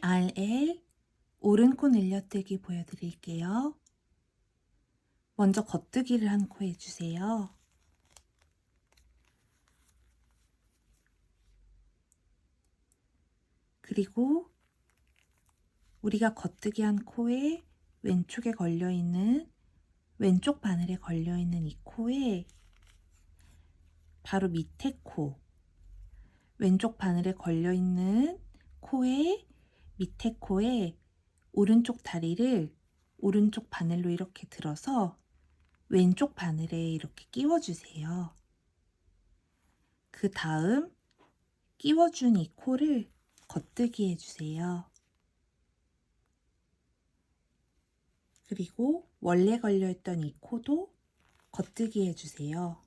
KRL 오른 코 늘려뜨기 보여드릴게요. 먼저 겉뜨기를 한 코 해주세요. 그리고 우리가 겉뜨기 한 코에 왼쪽에 걸려있는 왼쪽 바늘에 걸려있는 이 코에 바로 밑에 코 왼쪽 바늘에 걸려있는 코에 밑에 코에 오른쪽 다리를 오른쪽 바늘로 이렇게 들어서 왼쪽 바늘에 이렇게 끼워주세요. 그 다음 끼워준 이 코를 겉뜨기 해주세요. 그리고 원래 걸려있던 이 코도 겉뜨기 해주세요.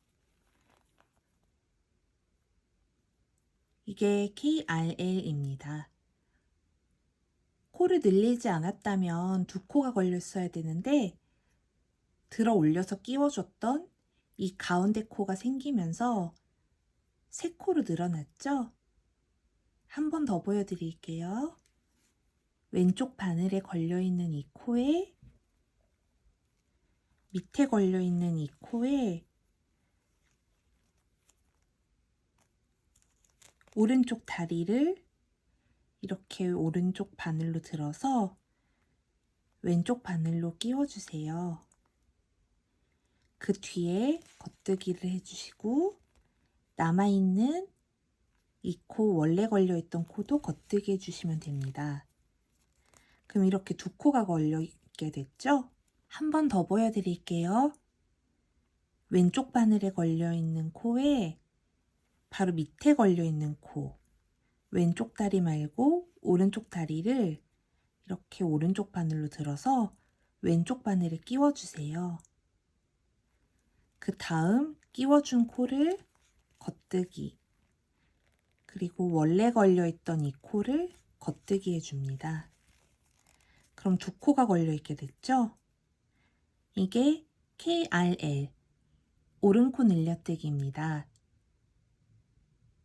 이게 KRL입니다. 코를 늘리지 않았다면 두 코가 걸렸어야 되는데 들어 올려서 끼워줬던 이 가운데 코가 생기면서 세 코로 늘어났죠? 한 번 더 보여드릴게요. 왼쪽 바늘에 걸려있는 이 코에 밑에 걸려있는 이 코에 오른쪽 다리를 이렇게 오른쪽 바늘로 들어서 왼쪽 바늘로 끼워주세요. 그 뒤에 겉뜨기를 해주시고 남아있는 이 코 원래 걸려있던 코도 겉뜨기 해주시면 됩니다. 그럼 이렇게 두 코가 걸려있게 됐죠? 한 번 더 보여드릴게요. 왼쪽 바늘에 걸려있는 코에 바로 밑에 걸려있는 코 왼쪽 다리 말고 오른쪽 다리를 이렇게 오른쪽 바늘로 들어서 왼쪽 바늘에 끼워주세요. 그 다음 끼워준 코를 겉뜨기 그리고 원래 걸려있던 이 코를 겉뜨기 해줍니다. 그럼 두 코가 걸려있게 됐죠? 이게 KRL 오른코 늘려뜨기입니다.